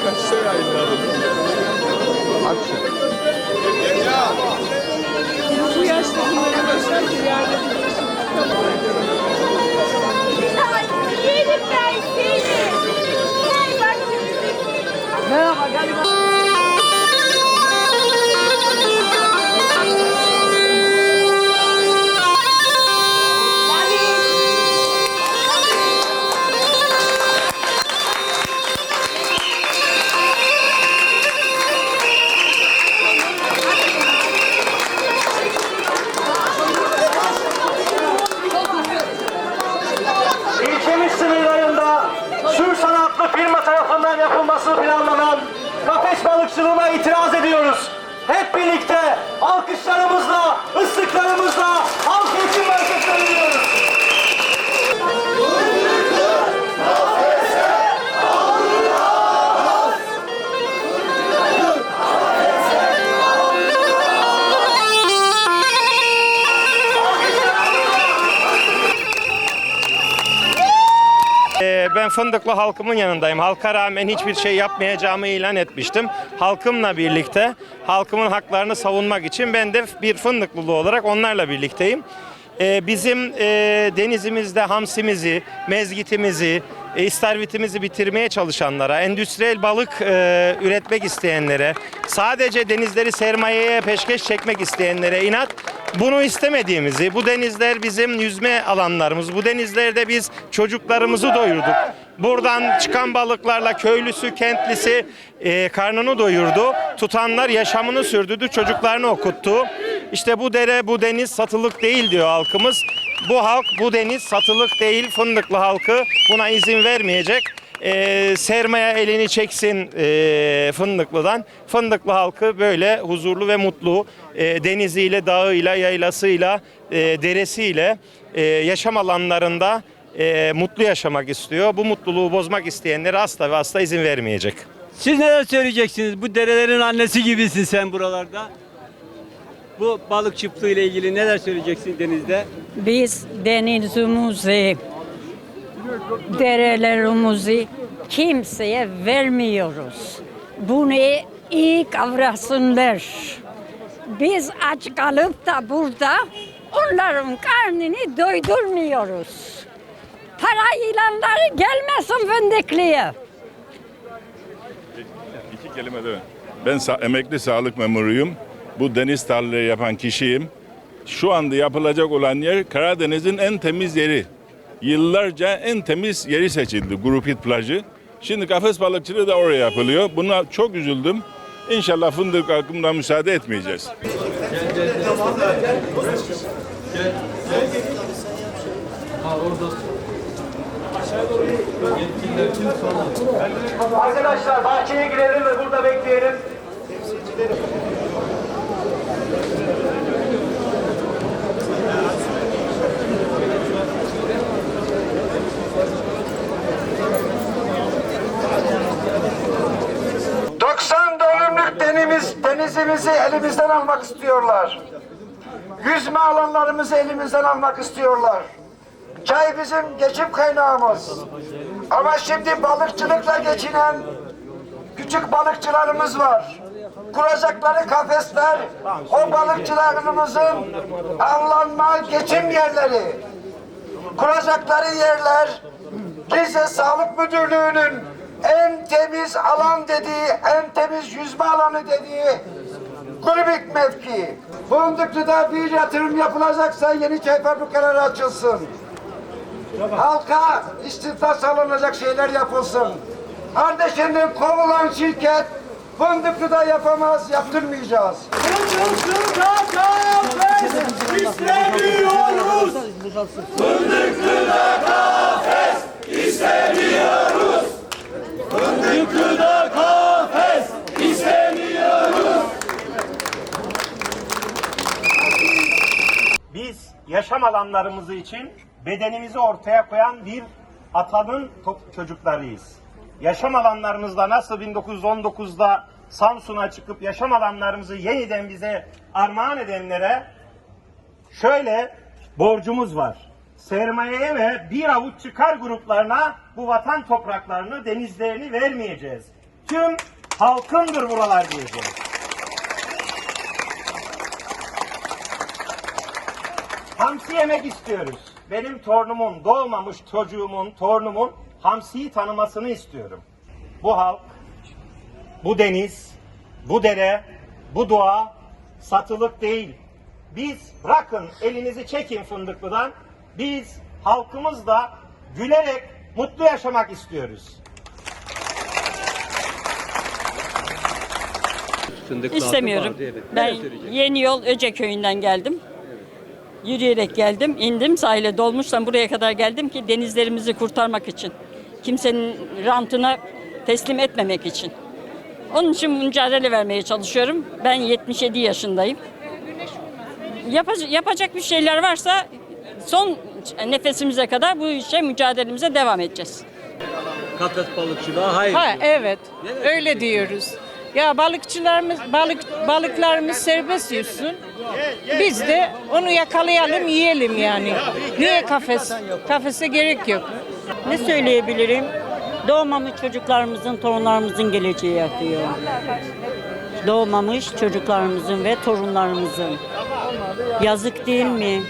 birkaç şey yayınladım. Akşam. Bu yaşta bunlara başlar ki. Ben Merhaba galiba. Fındıklı halkımın yanındayım. Halka rağmen hiçbir şey yapmayacağımı ilan etmiştim. Halkımla birlikte halkımın haklarını savunmak için ben de bir Fındıklılı olarak onlarla birlikteyim. Ee, Bizim e, denizimizde hamsimizi, mezgitimizi, e, bitirmeye çalışanlara, endüstriyel balık e, üretmek isteyenlere, sadece denizleri sermayeye peşkeş çekmek isteyenlere inat bunu istemediğimizi, bu denizler bizim yüzme alanlarımız, bu denizlerde biz çocuklarımızı doyurduk. Buradan çıkan balıklarla köylüsü, kentlisi e, karnını doyurdu. Tutanlar yaşamını sürdürdü, çocuklarını okuttu. İşte bu dere, bu deniz satılık değil diyor halkımız. Bu halk, bu deniz satılık değil, fındıklı halkı buna izin vermeyecek. E, sermaye elini çeksin e, Fındıklı'dan. Fındıklı halkı böyle huzurlu ve mutlu e, deniziyle, dağıyla, yaylasıyla, e, deresiyle e, yaşam alanlarında e, mutlu yaşamak istiyor. Bu mutluluğu bozmak isteyenlere asla ve asla izin vermeyecek. Siz neler söyleyeceksiniz? Bu derelerin annesi gibisin sen buralarda. Bu balık çiftliği ile ilgili neler söyleyeceksin denizde? Biz denizimizi, derelerimizi kimseye vermiyoruz. Bunu iyi kavrasınlar. Biz aç kalıp da burada onların karnını doydurmuyoruz. Para ilanları gelmesin fındıklıya. İki kelime de. Ben sa- emekli sağlık memuruyum. Bu deniz tarlaları yapan kişiyim. Şu anda yapılacak olan yer Karadeniz'in en temiz yeri. Yıllarca en temiz yeri seçildi Grup Hit plajı. Şimdi kafes balıkçılığı da oraya yapılıyor. Buna çok üzüldüm. İnşallah fındık halkımdan müsaade etmeyeceğiz. Arkadaşlar bahçeye girelim ve burada bekleyelim. ...90 dönümlük denimiz, denizimizi elimizden almak istiyorlar. Yüzme alanlarımızı elimizden almak istiyorlar. Çay bizim geçim kaynağımız. Ama şimdi balıkçılıkla geçinen küçük balıkçılarımız var. Kuracakları kafesler o balıkçılarımızın avlanma geçim yerleri. Kuracakları yerler Rize Sağlık Müdürlüğü'nün en temiz alan dediği, en temiz yüzme alanı dediği Kulübük mevki. Fındıklı'da bir yatırım yapılacaksa yeni çay fabrikaları açılsın. Halka istihdam sağlanacak şeyler yapılsın. Kardeşinin kovulan şirket Fındıklı'da yapamaz, yaptırmayacağız. Biz yaşam alanlarımızı için bedenimizi ortaya koyan bir atanın çocuklarıyız. Yaşam alanlarımızda nasıl 1919'da Samsun'a çıkıp yaşam alanlarımızı yeniden bize armağan edenlere şöyle borcumuz var. Sermayeye ve bir avuç çıkar gruplarına bu vatan topraklarını, denizlerini vermeyeceğiz. tüm halkındır buralar diyeceğiz. Hamsi yemek istiyoruz. Benim torunumun, doğmamış çocuğumun, torunumun hamsiyi tanımasını istiyorum. Bu halk, bu deniz, bu dere, bu doğa satılık değil. Biz bırakın elinizi çekin fındıklıdan. Biz halkımızla gülerek mutlu yaşamak istiyoruz. Fındıklı İstemiyorum. halkı vardı, evet. Ben? Yeni Yol Öce köyünden geldim. Yürüyerek geldim, indim sahile dolmuştan buraya kadar geldim ki denizlerimizi kurtarmak için. Kimsenin rantına teslim etmemek için. Onun için mücadele vermeye çalışıyorum. Ben 77 yaşındayım. Yapacak, yapacak bir şeyler varsa son nefesimize kadar bu işe mücadelemize devam edeceğiz. Kafes balıkçılığı hayır. Ha evet. Öyle diyoruz. Ya balıkçılarımız balık balıklarımız serbest yüzsün. Biz de onu yakalayalım, yiyelim yani. Niye kafes? Kafese gerek yok. Ne söyleyebilirim? Doğmamış çocuklarımızın, torunlarımızın geleceği yatıyor. Doğmamış çocuklarımızın ve torunlarımızın. Yazık değil mi?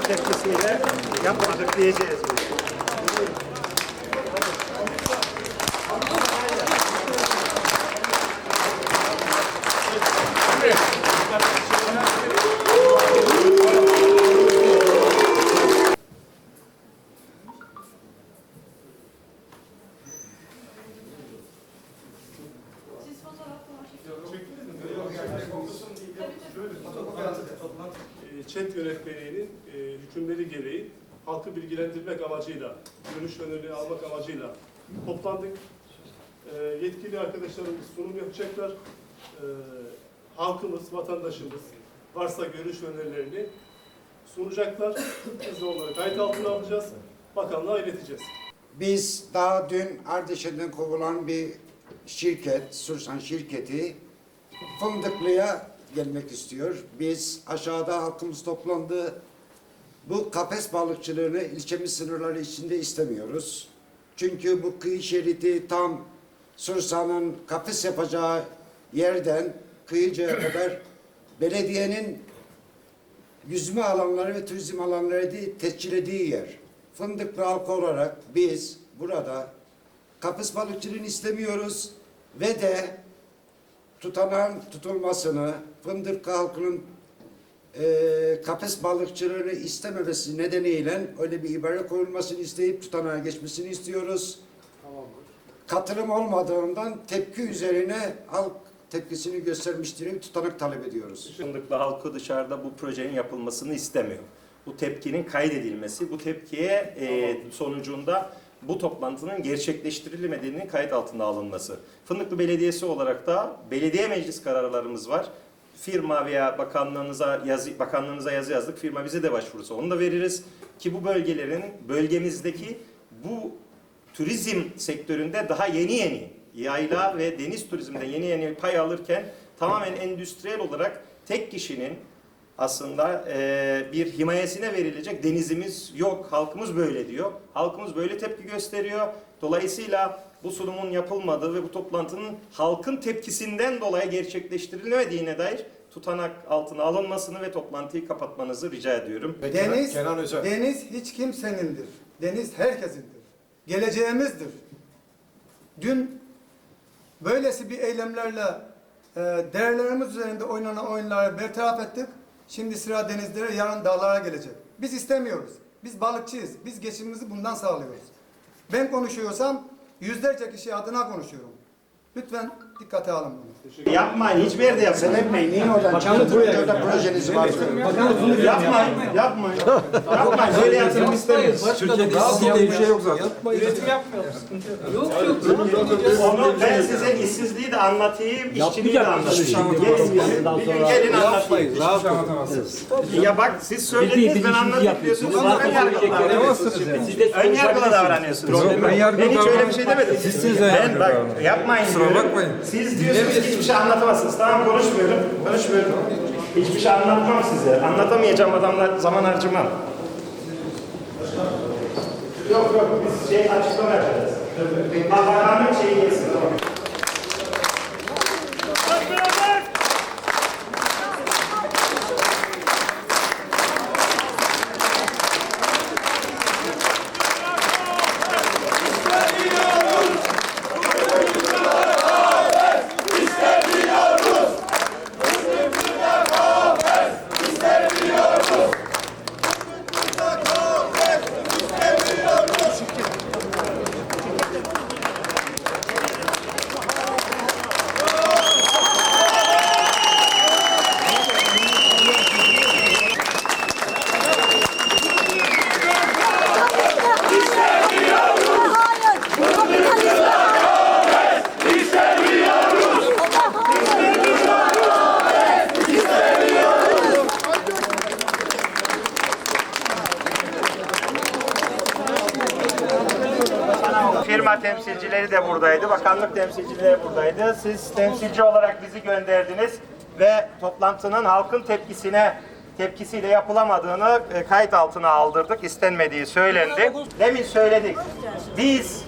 Tepkisiyle yapmadık diyeceğiz. e, ÇED yönetmeliğinin e, hükümleri gereği halkı bilgilendirmek amacıyla, görüş öneri almak amacıyla toplandık. E, Yetkili arkadaşlarımız sunum yapacaklar. E, Halkımız, vatandaşımız varsa görüş önerilerini sunacaklar. Biz de onları kayıt altına alacağız. Bakanlığa ileteceğiz. Biz daha dün Ardeşen'den kovulan bir şirket, Sursan şirketi Fındıklı'ya gelmek istiyor. Biz aşağıda halkımız toplandı. Bu kafes balıkçılığını ilçemiz sınırları içinde istemiyoruz. Çünkü bu kıyı şeridi tam Sursa'nın kafes yapacağı yerden kıyıcaya kadar belediyenin yüzme alanları ve turizm alanları değil, tescillediği yer. Fındıklı halkı olarak biz burada kapıs balıkçılığını istemiyoruz ve de tutanağın tutulmasını, Fındıklı halkının eee kafes balıkçılığını istememesi nedeniyle öyle bir ibare koyulmasını isteyip tutanağa geçmesini istiyoruz. Katılım olmadığından tepki üzerine halk tepkisini göstermiştir tutanak talep ediyoruz. Fındıklı halkı dışarıda bu projenin yapılmasını istemiyor. Bu tepkinin kaydedilmesi, bu tepkiye e, sonucunda bu toplantının gerçekleştirilmediğinin kayıt altına alınması. Fındıklı Belediyesi olarak da belediye meclis kararlarımız var. Firma veya bakanlığınıza yazı, bakanlığınıza yazı yazdık. Firma bize de başvurursa onu da veririz. Ki bu bölgelerin bölgemizdeki bu turizm sektöründe daha yeni yeni yayla ve deniz turizminde yeni yeni pay alırken tamamen endüstriyel olarak tek kişinin aslında eee, bir himayesine verilecek denizimiz yok. Halkımız böyle diyor. Halkımız böyle tepki gösteriyor. Dolayısıyla bu sunumun yapılmadığı ve bu toplantının halkın tepkisinden dolayı gerçekleştirilmediğine dair tutanak altına alınmasını ve toplantıyı kapatmanızı rica ediyorum. Deniz, deniz hiç kimsenindir. Deniz herkesindir. Geleceğimizdir. Dün böylesi bir eylemlerle e, değerlerimiz üzerinde oynanan oyunları bertaraf ettik. Şimdi sıra denizlere, yarın dağlara gelecek. Biz istemiyoruz. Biz balıkçıyız. Biz geçimimizi bundan sağlıyoruz. Ben konuşuyorsam yüzlerce kişi adına konuşuyorum. Lütfen Dikkate alın bunu. Yapmayın, hiçbir yerde yapmayın. Etmeyin, niye oradan çıktı? Burada projeniz var. Yapmayın, yapmayın. yapmayın, böyle yatırım istemiyoruz. Onu ben size işsizliği de anlatayım, işçiliği de anlatayım. Gelin, gelin, gelin anlatayım. Ya bak siz söylediniz ben anlatayım diyorsunuz ön yargılı davranıyorsunuz. Ben hiç öyle bir şey demedim. Ben bak yapmayın diyorum. Siz diyorsunuz ki hiçbir şey anlatamazsınız. Tamam konuşmuyorum. Konuşmuyorum. Hiçbir şey anlatmam size. Anlatamayacağım adamla zaman harcamam. Yok yok biz şey açıklama yapacağız. Bakanlık şeyi gelsin. Tamam. Firma temsilcileri de buradaydı, bakanlık temsilcileri buradaydı. Siz temsilci olarak bizi gönderdiniz ve toplantının halkın tepkisine tepkisiyle yapılamadığını e, kayıt altına aldırdık. İstenmediği söylendi. Demin söyledik. Biz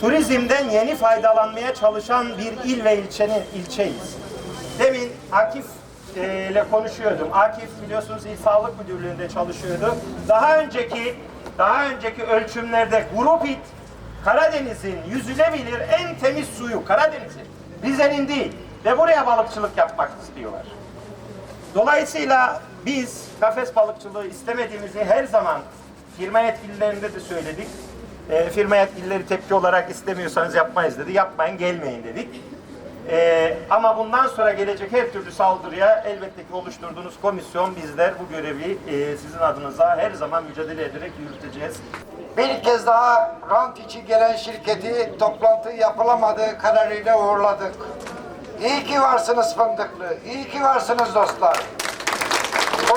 turizmden yeni faydalanmaya çalışan bir il ve ilçenin ilçeyiz. Demin Akif e, ile konuşuyordum. Akif biliyorsunuz İl Sağlık Müdürlüğü'nde çalışıyordu. Daha önceki daha önceki ölçümlerde Grupit Karadeniz'in yüzülebilir en temiz suyu Karadeniz'in. Rize'nin değil. Ve buraya balıkçılık yapmak istiyorlar. Dolayısıyla biz kafes balıkçılığı istemediğimizi her zaman firma yetkililerinde de söyledik. E, firma yetkilileri tepki olarak istemiyorsanız yapmayız dedi. Yapmayın gelmeyin dedik. E, ama bundan sonra gelecek her türlü saldırıya elbette ki oluşturduğunuz komisyon bizler bu görevi e, sizin adınıza her zaman mücadele ederek yürüteceğiz. Bir kez daha rant için gelen şirketi toplantı yapılamadığı kararıyla uğurladık. İyi ki varsınız Fındıklı, iyi ki varsınız dostlar.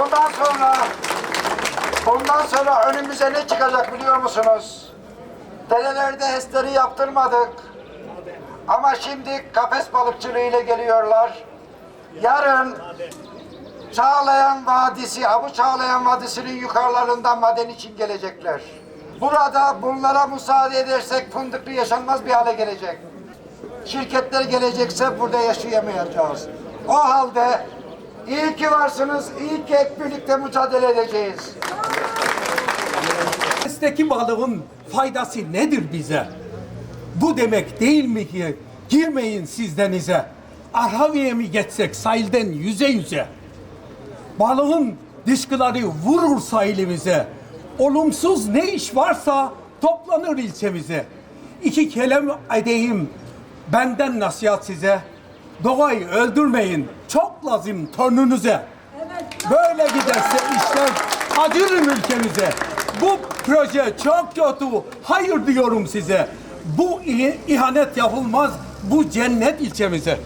Ondan sonra, bundan sonra önümüze ne çıkacak biliyor musunuz? Derelerde HES'leri yaptırmadık. Ama şimdi kafes balıkçılığı ile geliyorlar. Yarın Çağlayan Vadisi, Abu Çağlayan Vadisi'nin yukarılarından maden için gelecekler. Burada bunlara müsaade edersek fındıklı yaşanmaz bir hale gelecek. Şirketler gelecekse burada yaşayamayacağız. O halde iyi ki varsınız, iyi ki hep birlikte mücadele edeceğiz. Denizteki balığın faydası nedir bize? Bu demek değil mi ki girmeyin siz denize. Arhaviye mi geçsek sahilden yüze yüze? Balığın dışkıları vurur sahilimize. Olumsuz ne iş varsa toplanır ilçemize. İki kelam edeyim benden nasihat size. Doğayı öldürmeyin çok lazım torununüze. Böyle giderse işler acırın ülkemize. Bu proje çok kötü. Hayır diyorum size. Bu ihanet yapılmaz. Bu cennet ilçemize.